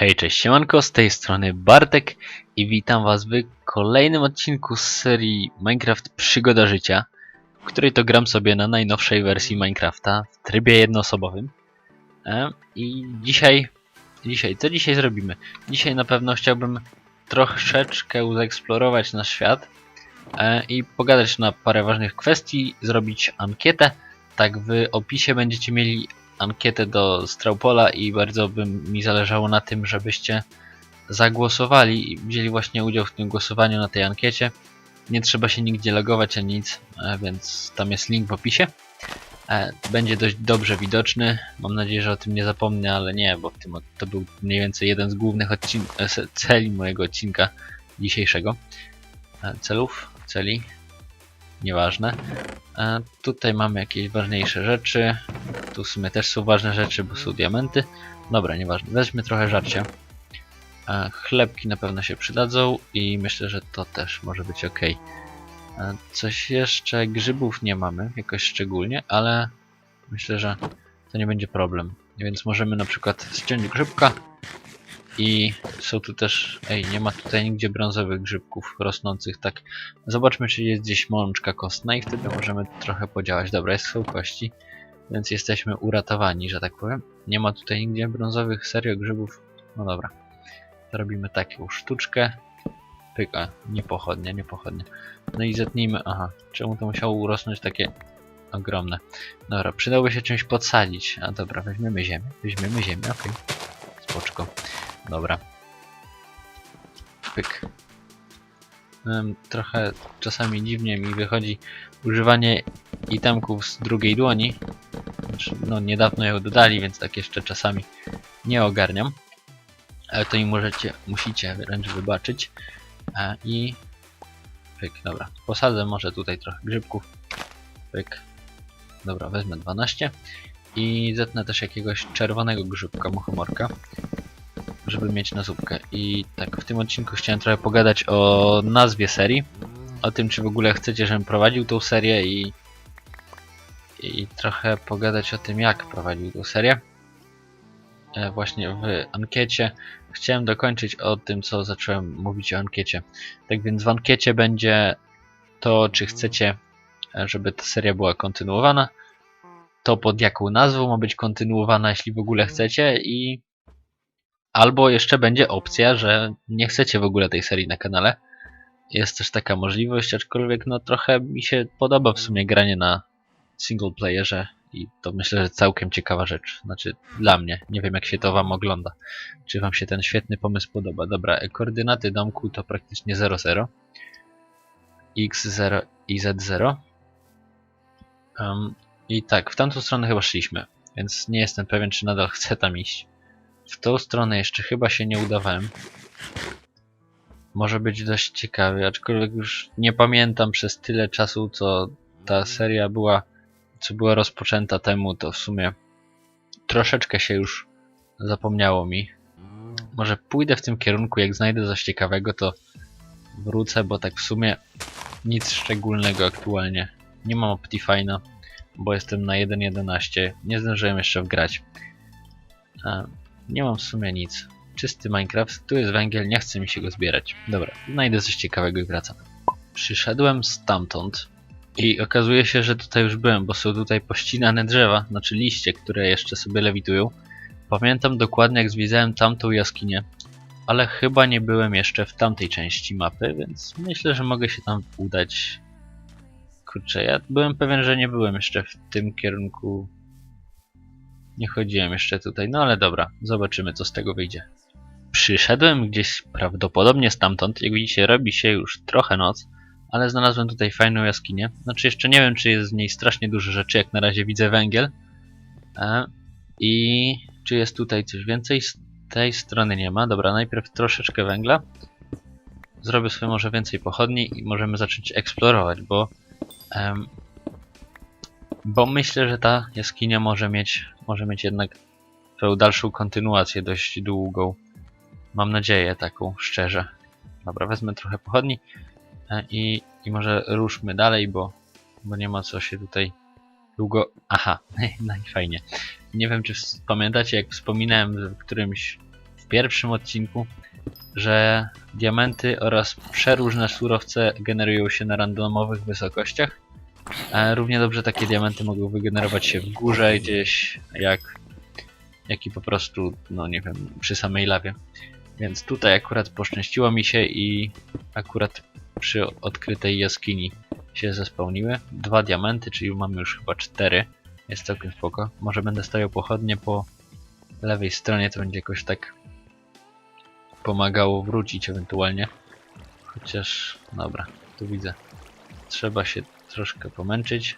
Hej, cześć, siemanko, z tej strony Bartek i witam was w kolejnym odcinku z serii Minecraft Przygoda Życia, w której to gram sobie na najnowszej wersji Minecrafta w trybie jednoosobowym. E, I dzisiaj, dzisiaj, co dzisiaj zrobimy? Dzisiaj na pewno chciałbym troszeczkę zeksplorować nasz świat e, i pogadać na parę ważnych kwestii, zrobić ankietę. Tak, w opisie będziecie mieli ankietę do Straupola i bardzo by mi zależało na tym, żebyście zagłosowali i wzięli właśnie udział w tym głosowaniu na tej ankiecie. Nie trzeba się nigdzie logować ani nic, e, więc tam jest link w opisie. E, Będzie dość dobrze widoczny. Mam nadzieję, że o tym nie zapomnę, ale nie, bo to był mniej więcej jeden z głównych e, celi mojego odcinka dzisiejszego. Celów, celi, nieważne. E, Tutaj mamy jakieś ważniejsze rzeczy. Tu w sumie też są ważne rzeczy, bo są diamenty. Dobra, nieważne. Weźmy trochę żarcia. E, Chlebki na pewno się przydadzą i myślę, że to też może być ok. Coś jeszcze, grzybów nie mamy jakoś szczególnie, ale myślę, że to nie będzie problem. Więc możemy na przykład ściąć grzybka i są tu też, ej, nie ma tutaj nigdzie brązowych grzybków rosnących, tak. Zobaczmy, czy jest gdzieś mączka kostna i wtedy możemy trochę podziałać. Dobra, jest są kości więc jesteśmy uratowani, że tak powiem. Nie ma tutaj nigdzie brązowych serio grzybów. No dobra. Zrobimy taką sztuczkę. Pyka, nie pochodnia, nie pochodnia. No i zetnijmy, aha, czemu to musiało urosnąć takie ogromne. Dobra, przydałoby się czymś podsadzić. A dobra, weźmiemy ziemię, weźmiemy ziemię, okej. Spoczko. Dobra. Pyk. Trochę czasami dziwnie mi wychodzi używanie itemków z drugiej dłoni. Znaczy, No, niedawno ją dodali, więc tak jeszcze czasami nie ogarniam. Ale to i możecie, musicie wręcz wybaczyć. A, I pyk, dobra. Posadzę może tutaj trochę grzybków. Pyk. Dobra, wezmę 12. I zetnę też jakiegoś czerwonego grzybka, muchomorka. Żeby mieć na zupkę. I tak, w tym odcinku chciałem trochę pogadać o nazwie serii. O tym, czy w ogóle chcecie, żebym prowadził tą serię i i trochę pogadać o tym, jak prowadził tę serię. E, Właśnie w ankiecie chciałem dokończyć o tym, co zacząłem mówić o ankiecie. Tak więc w ankiecie będzie to, czy chcecie, e, żeby ta seria była kontynuowana, to pod jaką nazwą ma być kontynuowana, jeśli w ogóle chcecie i albo jeszcze będzie opcja, że nie chcecie w ogóle tej serii na kanale. Jest też taka możliwość, aczkolwiek no trochę mi się podoba w sumie granie na single playerze i to myślę, że całkiem ciekawa rzecz. Znaczy dla mnie. Nie wiem jak się to wam ogląda. Czy wam się ten świetny pomysł podoba. Dobra, e, koordynaty domku to praktycznie 00. X0 i Z0. Um, I tak, w tamtą stronę chyba szliśmy. Więc nie jestem pewien, czy nadal chcę tam iść. W tą stronę jeszcze chyba się nie udawałem. Może być dość ciekawy, aczkolwiek już nie pamiętam przez tyle czasu, co ta seria była co była rozpoczęta temu, to w sumie troszeczkę się już zapomniało mi. Może pójdę w tym kierunku, jak znajdę coś ciekawego, to wrócę, bo tak w sumie nic szczególnego aktualnie. Nie mam Optifine'a, bo jestem na 1.11. Nie zdążyłem jeszcze wgrać. Nie mam w sumie nic. Czysty Minecraft, tu jest węgiel, nie chce mi się go zbierać. Dobra, znajdę coś ciekawego i wracam. Przyszedłem stamtąd, i okazuje się, że tutaj już byłem, bo są tutaj pościnane drzewa, znaczy liście, które jeszcze sobie lewitują. Pamiętam dokładnie jak zwiedzałem tamtą jaskinię, ale chyba nie byłem jeszcze w tamtej części mapy, więc myślę, że mogę się tam udać. Kurczę, ja byłem pewien, że nie byłem jeszcze w tym kierunku. Nie chodziłem jeszcze tutaj, no ale dobra, zobaczymy co z tego wyjdzie. Przyszedłem gdzieś prawdopodobnie stamtąd, jak widzicie robi się już trochę noc ale znalazłem tutaj fajną jaskinię. Znaczy jeszcze nie wiem, czy jest w niej strasznie dużo rzeczy, jak na razie widzę węgiel. E, I czy jest tutaj coś więcej? Z tej strony nie ma. Dobra, najpierw troszeczkę węgla. Zrobię sobie może więcej pochodni i możemy zacząć eksplorować, bo bo myślę, że ta jaskinia może mieć, może mieć jednak swoją dalszą kontynuację dość długą. Mam nadzieję taką, szczerze. Dobra, wezmę trochę pochodni. E, I, I może ruszmy dalej, bo, bo nie ma co się tutaj długo... Aha, no i fajnie. Nie wiem, czy pamiętacie, jak wspominałem w którymś pierwszym odcinku, że diamenty oraz przeróżne surowce generują się na randomowych wysokościach. Równie dobrze takie diamenty mogą wygenerować się w górze gdzieś, jak, jak i po prostu, no nie wiem, przy samej lawie. Więc tutaj akurat poszczęściło mi się i akurat przy odkrytej jaskini się zespełniły. Dwa diamenty, czyli mamy już chyba cztery. Jest całkiem spoko. Może będę stawiał pochodnie po lewej stronie, to będzie jakoś tak pomagało wrócić ewentualnie. Chociaż, dobra, tu widzę. Trzeba się troszkę pomęczyć.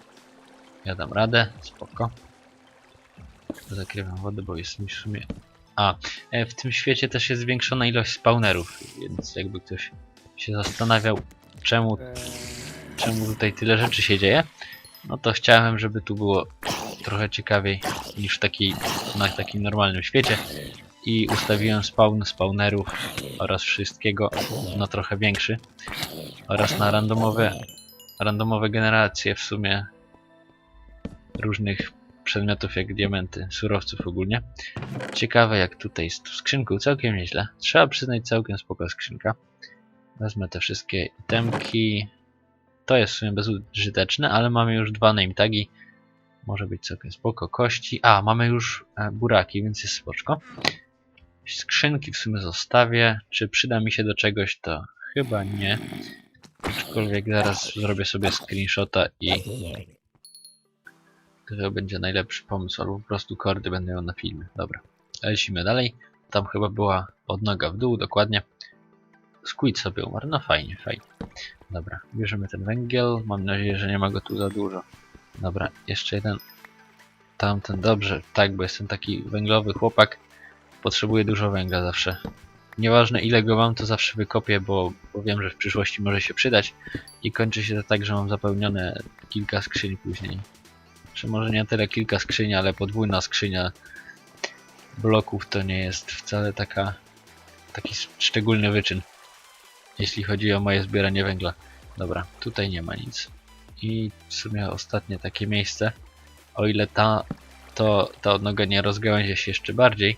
Ja dam radę, spoko. Zakrywam wodę, bo jest mi w sumie... A, e, w tym świecie też jest zwiększona ilość spawnerów, więc jakby ktoś się zastanawiał, czemu, czemu tutaj tyle rzeczy się dzieje, no to chciałem, żeby tu było trochę ciekawiej niż w takiej, na takim normalnym świecie i ustawiłem spawn spawnerów oraz wszystkiego na trochę większy oraz na randomowe randomowe generacje w sumie różnych przedmiotów jak diamenty, surowców ogólnie. Ciekawe jak tutaj z tą skrzynką, całkiem nieźle. Trzeba przyznać całkiem spoko skrzynka. Wezmę te wszystkie itemki. To jest w sumie bezużyteczne, ale mamy już dwa name tagi. Może być całkiem spoko. Kości. A, mamy już e, buraki, więc jest spoczko. Skrzynki w sumie zostawię. Czy przyda mi się do czegoś, to chyba nie. Aczkolwiek zaraz zrobię sobie screenshota i to będzie najlepszy pomysł, albo po prostu kordy będę miał na filmie. Dobra, lecimy dalej. Tam chyba była odnoga w dół, dokładnie. Squid sobie umarł, no fajnie, fajnie. Dobra, bierzemy ten węgiel, mam nadzieję, że nie ma go tu za dużo. Dobra, jeszcze jeden. Tamten, dobrze, tak, bo jestem taki węglowy chłopak. Potrzebuję dużo węgla zawsze. Nieważne ile go mam, to zawsze wykopię, bo, bo wiem, że w przyszłości może się przydać. I kończy się to tak, że mam zapełnione kilka skrzyń później. Czy może nie tyle kilka skrzyń, ale podwójna skrzynia bloków to nie jest wcale taka taki szczególny wyczyn. Jeśli chodzi o moje zbieranie węgla. Dobra, tutaj nie ma nic. I w sumie ostatnie takie miejsce. O ile ta, to, ta odnoga nie rozgałęzia się jeszcze bardziej.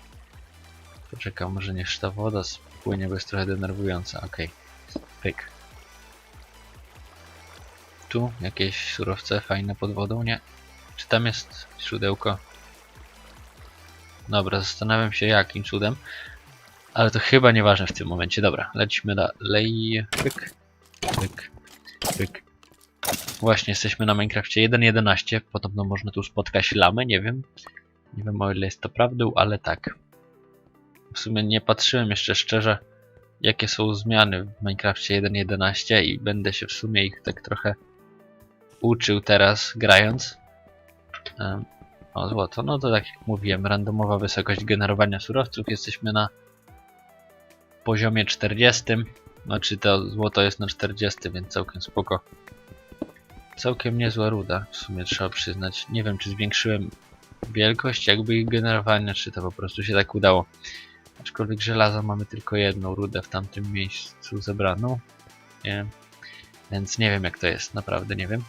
Poczekam, może niech ta woda spłynie, bo jest trochę denerwująca. Okej. Pyk. Tu jakieś surowce fajne pod wodą, nie? Czy tam jest źródełko? Dobra, zastanawiam się jakim cudem. Ale to chyba nieważne w tym momencie. Dobra, lecimy dalej. Pyk, pyk, pyk. Właśnie, jesteśmy na Minecrafcie 1.11. Podobno można tu spotkać lamy, nie wiem. Nie wiem o ile jest to prawdą, ale tak. W sumie nie patrzyłem jeszcze szczerze, jakie są zmiany w Minecrafcie 1.11 i będę się w sumie ich tak trochę uczył teraz grając. O, złoto. No to tak jak mówiłem, randomowa wysokość generowania surowców. Jesteśmy na poziomie 40. Znaczy to złoto jest na 40, więc całkiem spoko. Całkiem niezła ruda, w sumie trzeba przyznać. Nie wiem, czy zwiększyłem wielkość jakby ich generowania, czy to po prostu się tak udało. Aczkolwiek żelaza mamy tylko jedną rudę w tamtym miejscu zebraną. Nie. Więc nie wiem jak to jest, naprawdę nie wiem.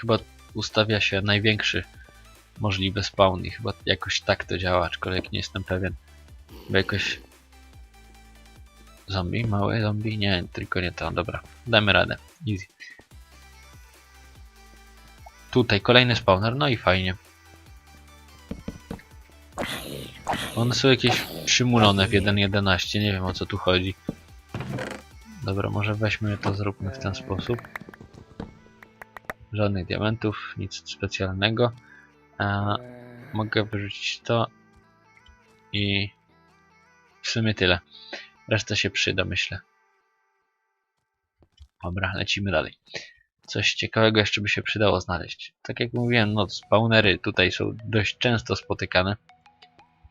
Chyba ustawia się największy możliwy spawn i chyba jakoś tak to działa, aczkolwiek nie jestem pewien. Bo jakoś... Zombie? Małe zombie? Nie, tylko nie to. Dobra, damy radę. Easy. Tutaj kolejny spawner, no i fajnie. One są jakieś przymulone w 1.11, nie wiem o co tu chodzi. Dobra, może weźmy to, zróbmy w ten sposób. Żadnych diamentów, nic specjalnego. A, mogę wyrzucić to i w sumie tyle. Reszta się przyda, myślę. Dobra, lecimy dalej. Coś ciekawego jeszcze by się przydało znaleźć. Tak jak mówiłem, no spawnery tutaj są dość często spotykane.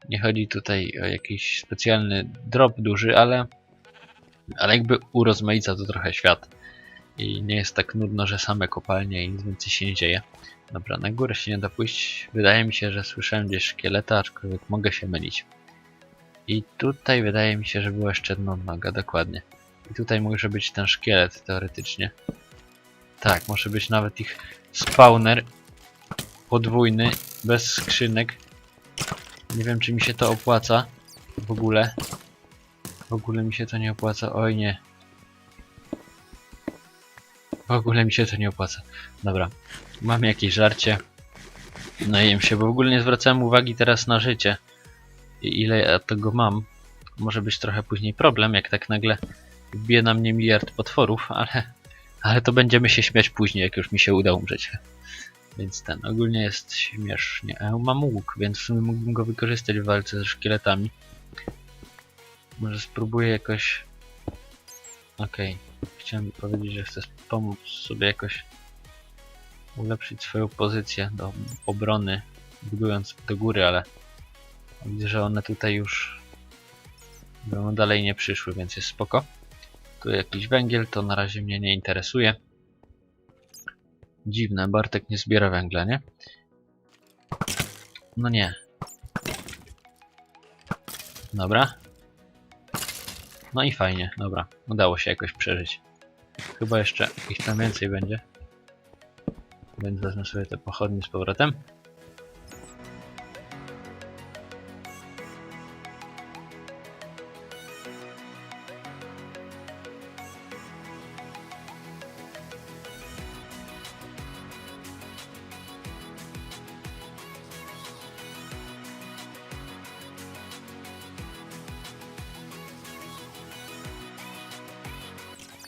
Nie chodzi tutaj o jakiś specjalny drop duży, ale, ale jakby urozmaica to trochę świat. I nie jest tak nudno, że same kopalnie i nic więcej się nie dzieje. Dobra, na górę się nie da pójść. Wydaje mi się, że słyszałem gdzieś szkieleta, aczkolwiek mogę się mylić. I tutaj wydaje mi się, że była jeszcze jedna noga, dokładnie. I tutaj może być ten szkielet teoretycznie. Tak, może być nawet ich spawner podwójny, bez skrzynek. Nie wiem, czy mi się to opłaca. W ogóle. W ogóle mi się to nie opłaca. Oj nie. W ogóle mi się to nie opłaca. Dobra. Mam jakieś żarcie. Najem się, bo w ogóle nie zwracałem uwagi teraz na życie. I ile ja tego mam. Może być trochę później problem, jak tak nagle wbije na mnie miliard potworów, ale, ale to będziemy się śmiać później, jak już mi się uda umrzeć. Więc ten ogólnie jest śmiesznie. A mam łuk, więc w sumie mógłbym go wykorzystać w walce ze szkieletami. Może spróbuję jakoś. Okej. Chciałem powiedzieć, że chcę pomóc sobie jakoś ulepszyć swoją pozycję do obrony, budując do góry, ale widzę, że one tutaj już no, dalej nie przyszły, więc jest spoko. Tu jakiś węgiel, to na razie mnie nie interesuje. Dziwne, Bartek nie zbiera węgla, nie? No nie. Dobra. No i fajnie, dobra. Udało się jakoś przeżyć. Chyba jeszcze ich tam więcej będzie. Więc wezmę sobie te pochodnie z powrotem.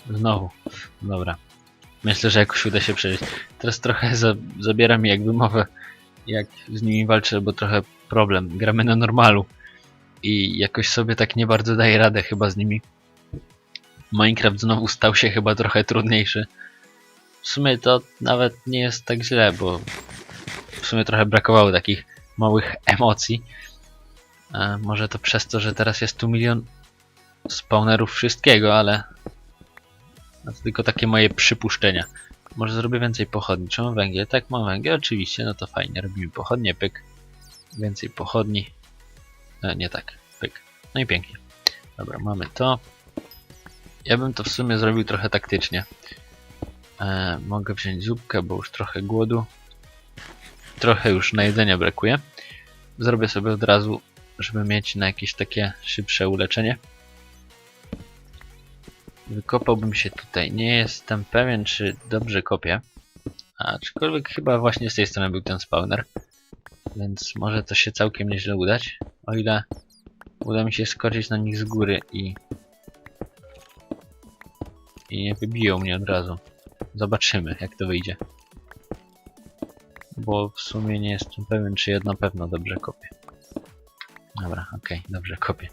Znowu. Dobra. Myślę, że jakoś uda się przeżyć. Teraz trochę za, zabiera mi jakby mowę, jak z nimi walczę, bo trochę problem. Gramy na normalu. I jakoś sobie tak nie bardzo daję radę chyba z nimi. Minecraft znowu stał się chyba trochę trudniejszy. W sumie to nawet nie jest tak źle, bo w sumie trochę brakowało takich małych emocji. E, może to przez to, że teraz jest tu milion spawnerów wszystkiego, ale to tylko takie moje przypuszczenia. Może zrobię więcej pochodni. Czy mam węgiel? Tak, mam węgiel. Oczywiście, no to fajnie. Robimy pochodnie, pyk. Więcej pochodni. E, nie tak, pyk. No i pięknie. Dobra, mamy to. Ja bym to w sumie zrobił trochę taktycznie. E, mogę wziąć zupkę, bo już trochę głodu. Trochę już na jedzenie brakuje. Zrobię sobie od razu, żeby mieć na jakieś takie szybsze uleczenie. Wykopałbym się tutaj. Nie jestem pewien, czy dobrze kopię. Aczkolwiek chyba właśnie z tej strony był ten spawner. Więc może to się całkiem nieźle udać. O ile uda mi się skoczyć na nich z góry i... I nie wybiją mnie od razu. Zobaczymy, jak to wyjdzie. Bo w sumie nie jestem pewien, czy na pewno dobrze kopię. Dobra, okej, dobrze kopię.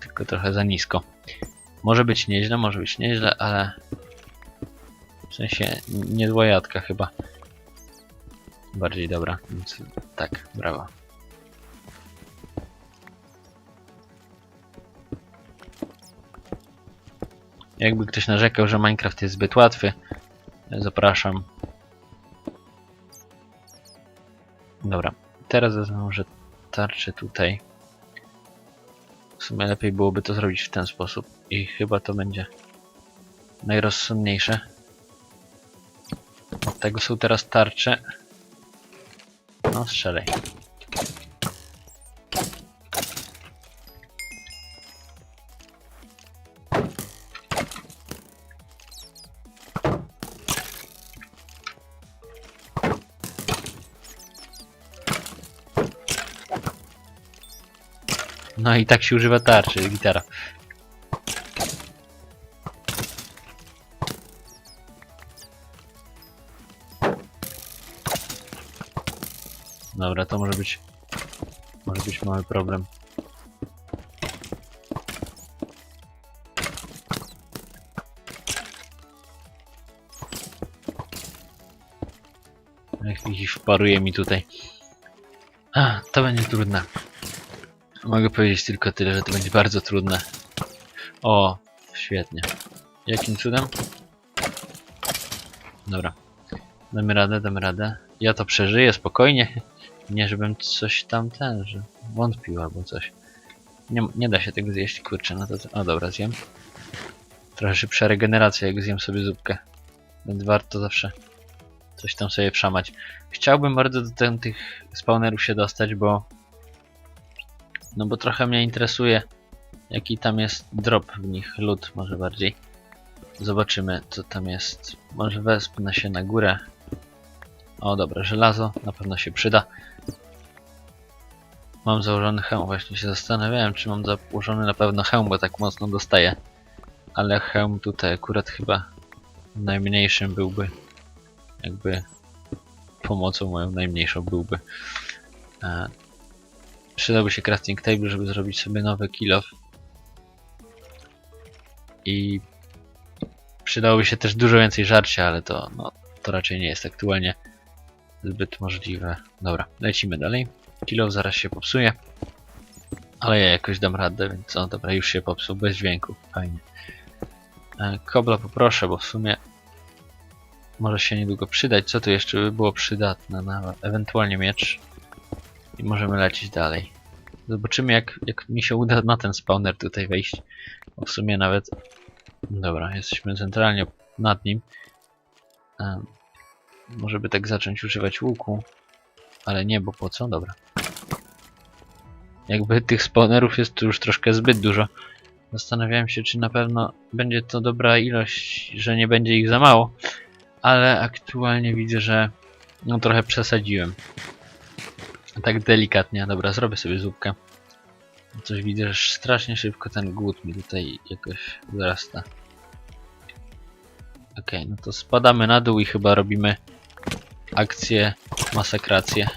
Tylko trochę za nisko. Może być nieźle, może być nieźle, ale w sensie nie dwojatka chyba. Bardziej dobra, więc tak, brawo. Jakby ktoś narzekał, że Minecraft jest zbyt łatwy, zapraszam. Dobra, teraz wezmę może tarczę tutaj. Sumie lepiej byłoby to zrobić w ten sposób. I chyba to będzie najrozsądniejsze. Od tego są teraz tarcze. No, strzelaj. No i tak się używa tarczy, gitara. Dobra, to może być... Może być mały problem. Widzisz, wparuje mi tutaj. A, to będzie trudne. Mogę powiedzieć tylko tyle, że to będzie bardzo trudne. O, świetnie. Jakim cudem? Dobra. Damy radę, damy radę. Ja to przeżyję spokojnie. Nie, żebym coś tam ten, że wątpił albo coś. Nie, nie da się tego zjeść, kurczę, no to... O, dobra, zjem. Trochę szybsza regeneracja, jak zjem sobie zupkę. Więc warto zawsze coś tam sobie wszamać. Chciałbym bardzo do tych spawnerów się dostać, bo No bo trochę mnie interesuje, jaki tam jest drop w nich, lód może bardziej. Zobaczymy, co tam jest. Może wespnę się na górę. O, dobra, żelazo, na pewno się przyda. Mam założony hełm, właśnie się zastanawiałem, czy mam założony na pewno hełm, bo tak mocno dostaję. Ale hełm tutaj akurat chyba najmniejszym byłby, jakby pomocą moją najmniejszą byłby. Przydałby się crafting table, żeby zrobić sobie nowy kill off. I przydałoby się też dużo więcej żarcia, ale to, no, to raczej nie jest aktualnie zbyt możliwe. Dobra, lecimy dalej. Kilo zaraz się popsuje. Ale ja jakoś dam radę, więc o dobra, już się popsuł, bez dźwięku. Fajnie. E, Kobla poproszę, bo w sumie może się niedługo przydać. Co tu jeszcze by było przydatne? Na, ewentualnie miecz. I możemy lecieć dalej. Zobaczymy jak, jak mi się uda na ten spawner tutaj wejść. Bo w sumie nawet... Dobra, jesteśmy centralnie nad nim. Em, może by tak zacząć używać łuku. Ale nie, bo po co? Dobra. Jakby tych spawnerów jest tu już troszkę zbyt dużo. Zastanawiałem się, czy na pewno będzie to dobra ilość, że nie będzie ich za mało. Ale aktualnie widzę, że no trochę przesadziłem. Tak delikatnie. Dobra, zrobię sobie zupkę. Coś widzę, że strasznie szybko ten głód mi tutaj jakoś wzrasta. Okej, no to spadamy na dół i chyba robimy akcję, masakrację.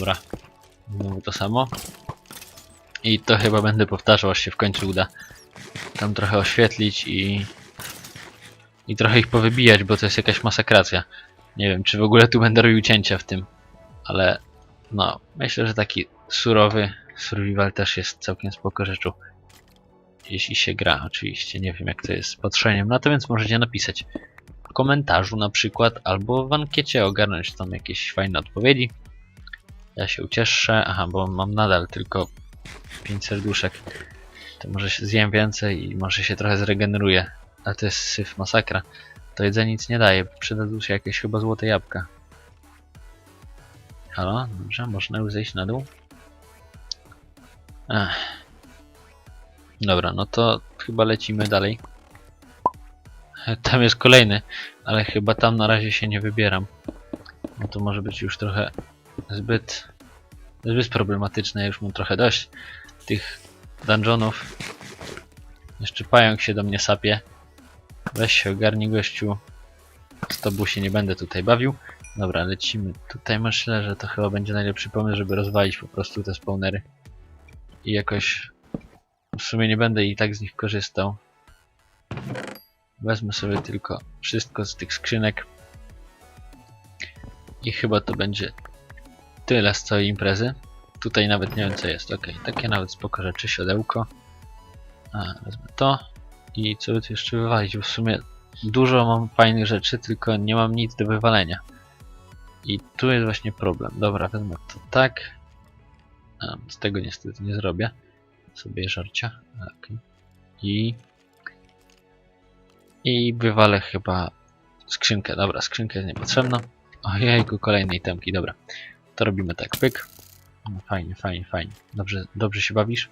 Dobra, znowu to samo. I to chyba będę powtarzał, aż się w końcu uda tam trochę oświetlić i i trochę ich powybijać, bo to jest jakaś masakracja. Nie wiem, czy w ogóle tu będę robił cięcia w tym, ale no, myślę, że taki surowy survival też jest całkiem spoko rzeczą. Jeśli się gra, oczywiście. Nie wiem, jak to jest z patrzeniem, no to więc możecie napisać w komentarzu na przykład, albo w ankiecie ogarnąć tam jakieś fajne odpowiedzi. Ja się ucieszę. Aha, bo mam nadal tylko 5 serduszek. To może się zjem więcej i może się trochę zregeneruje. Ale to jest syf, masakra. To jedzenie nic nie daje. Przydadzą się jakieś chyba złote jabłka. Halo? Dobrze, można już zejść na dół? Ech. Dobra, no to chyba lecimy dalej. Tam jest kolejny, ale chyba tam na razie się nie wybieram. No to może być już trochę zbyt, zbyt problematyczne. Ja już mam trochę dość tych dungeonów. Jeszcze pająk się do mnie sapie. Weź się ogarnij gościu. Z tobą się nie będę tutaj bawił. Dobra, lecimy. Tutaj myślę, że to chyba będzie najlepszy pomysł, żeby rozwalić po prostu te spawnery. I jakoś... W sumie nie będę i tak z nich korzystał. Wezmę sobie tylko wszystko z tych skrzynek. I chyba to będzie tyle z całej imprezy. Tutaj nawet nie wiem co jest. Ok, takie nawet spoko rzeczy, siodełko. A, wezmę to. I co by tu jeszcze wywalić? Bo w sumie dużo mam fajnych rzeczy, tylko nie mam nic do wywalenia. I tu jest właśnie problem. Dobra, wezmę to tak. A, z tego niestety nie zrobię. Sobie żarcia. I... I wywalę chyba skrzynkę. Dobra, skrzynka jest niepotrzebna. Ojejku, kolejne itemki, dobra. To robimy tak, pyk. No, fajnie, fajnie, fajnie. Dobrze, dobrze się bawisz?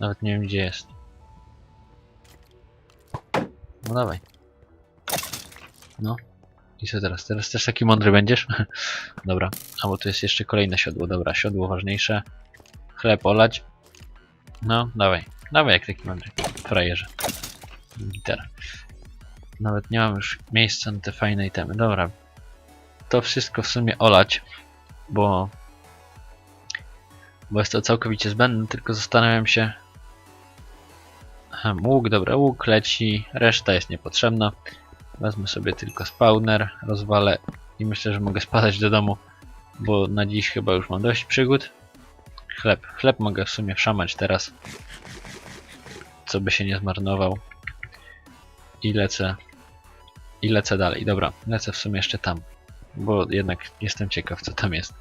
Nawet nie wiem gdzie jest. No dawaj. No. I co teraz? Teraz też taki mądry będziesz? dobra. A bo tu jest jeszcze kolejne siodło. Dobra, siodło ważniejsze. Chleb olać. No, dawaj. Dawaj jak taki mądry. Frajerze. Gitara. Nawet nie mam już miejsca na te fajne itemy. Dobra. To wszystko w sumie olać. Bo... Bo jest to całkowicie zbędne, tylko zastanawiam się... Aha, łuk, dobra, łuk leci, reszta jest niepotrzebna. Wezmę sobie tylko spawner, rozwalę i myślę, że mogę spadać do domu, bo na dziś chyba już mam dość przygód. Chleb, chleb mogę w sumie wszamać teraz, co by się nie zmarnował. I lecę, i lecę dalej. Dobra, lecę w sumie jeszcze tam. Bo jednak jestem ciekaw co tam jest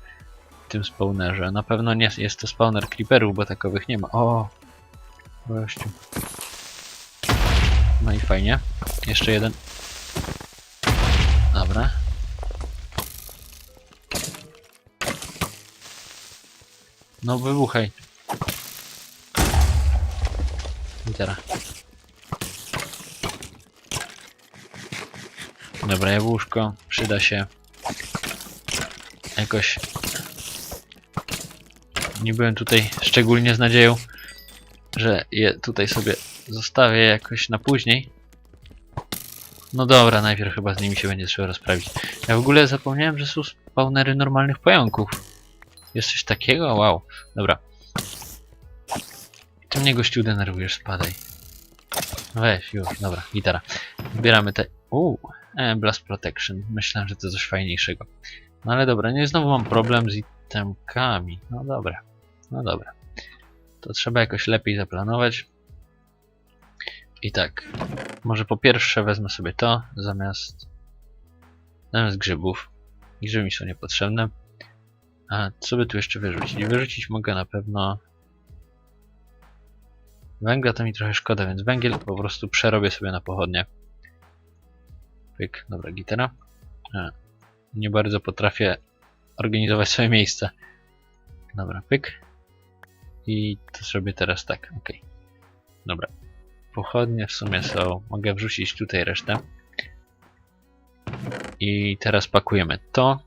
w tym spawnerze. Na pewno nie jest to spawner creeperów, bo takowych nie ma. O! Gościu. No i fajnie. Jeszcze jeden. Dobra. No wybuchaj. Litera. Dobra, jabłuszko. Przyda się. Jakoś... Nie byłem tutaj szczególnie z nadzieją, że je tutaj sobie zostawię jakoś na później. No dobra, najpierw chyba z nimi się będzie trzeba rozprawić. Ja w ogóle zapomniałem, że są spawnery normalnych pająków. Jest coś takiego? Wow. Dobra. Ty mnie gościu denerwujesz, spadaj. Weź, już, dobra, gitara. Zbieramy te... Uuu, e, Blast Protection. Myślałem, że to coś fajniejszego. No ale dobra, nie znowu mam problem z itemkami. No dobra, no dobra. To trzeba jakoś lepiej zaplanować. I tak, może po pierwsze wezmę sobie to zamiast zamiast grzybów. Grzyby mi są niepotrzebne. A co by tu jeszcze wyrzucić? Wyrzucić mogę na pewno węgla to mi trochę szkoda, więc węgiel po prostu przerobię sobie na pochodnie. Pyk, dobra, gitara. A, nie bardzo potrafię organizować swoje miejsce. Dobra, pyk. I to zrobię teraz tak, ok. Dobra. Pochodnie w sumie są. Mogę wrzucić tutaj resztę. I teraz pakujemy to.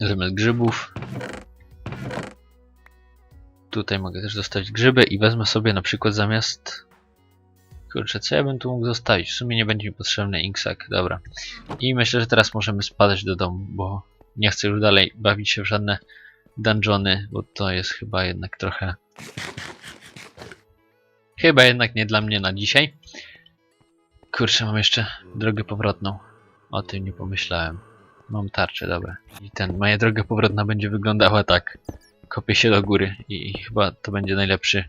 Zamiast grzybów. Tutaj mogę też zostawić grzyby i wezmę sobie na przykład zamiast... Kurczę, co ja bym tu mógł zostawić? W sumie nie będzie mi potrzebny inksak, dobra. I myślę, że teraz możemy spadać do domu, bo nie chcę już dalej bawić się w żadne dungeony, bo to jest chyba jednak trochę... Chyba jednak nie dla mnie na dzisiaj. Kurczę, mam jeszcze drogę powrotną. O tym nie pomyślałem. Mam tarczę, dobra. I ten, moja droga powrotna będzie wyglądała tak. Kopię się do góry i, chyba to będzie najlepszy,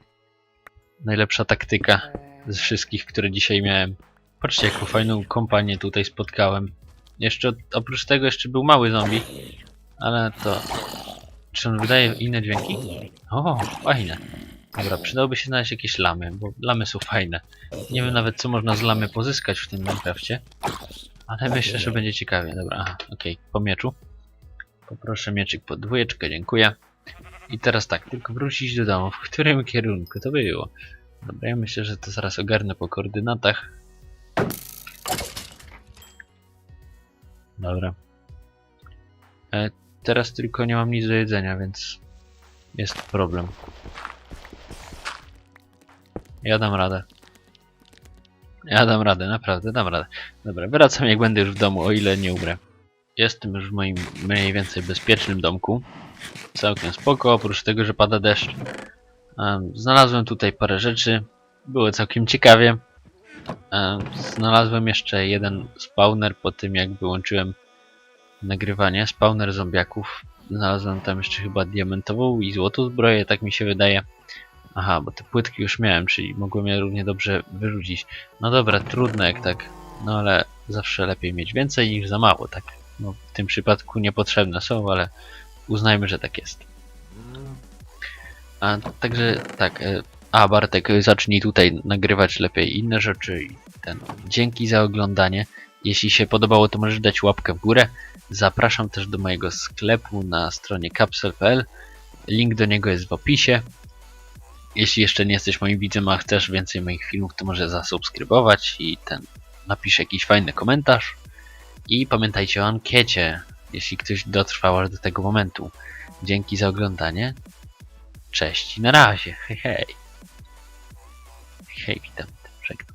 najlepsza taktyka z wszystkich, które dzisiaj miałem. Patrzcie, jaką fajną kompanię tutaj spotkałem. Jeszcze oprócz tego jeszcze był mały zombie, ale to... Czy on wydaje inne dźwięki? O, fajne. Dobra, przydałoby się znaleźć jakieś lamy, bo lamy są fajne. Nie wiem nawet co można z lamy pozyskać w tym Minecrafcie. Ale myślę, że będzie ciekawie. Dobra, aha, okej, po mieczu. Poproszę mieczyk pod dwójeczkę, dziękuję. I teraz tak, tylko wrócić do domu. W którym kierunku to było? Dobra, ja myślę, że to zaraz ogarnę po koordynatach. Dobra. E, teraz tylko nie mam nic do jedzenia, więc jest problem. Ja dam radę. Ja dam radę, naprawdę dam radę. Dobra, wracam jak będę już w domu, o ile nie umrę. Jestem już w moim mniej więcej bezpiecznym domku. Całkiem spoko, oprócz tego, że pada deszcz. Em, Znalazłem tutaj parę rzeczy. Było całkiem ciekawie. Em, Znalazłem jeszcze jeden spawner po tym, jak wyłączyłem nagrywanie. Spawner zombiaków. Znalazłem tam jeszcze chyba diamentową i złotą zbroję, tak mi się wydaje. Aha, bo te płytki już miałem, czyli mogłem je równie dobrze wyrzucić. No dobra, trudno jak tak. No ale zawsze lepiej mieć więcej niż za mało, tak. No, w tym przypadku niepotrzebne są, ale uznajmy, że tak jest. A także tak. e, A Bartek, zacznij tutaj nagrywać lepiej inne rzeczy i ten. Dzięki za oglądanie. Jeśli się podobało, to możesz dać łapkę w górę. Zapraszam też do mojego sklepu na stronie capsel.pl. Link do niego jest w opisie. Jeśli jeszcze nie jesteś moim widzem, a chcesz więcej moich filmów, to może zasubskrybować i ten napisz jakiś fajny komentarz. I pamiętajcie o ankiecie, jeśli ktoś dotrwał aż do tego momentu. Dzięki za oglądanie. Cześć i na razie. Hej, hej. Hej, witam. Żegnam.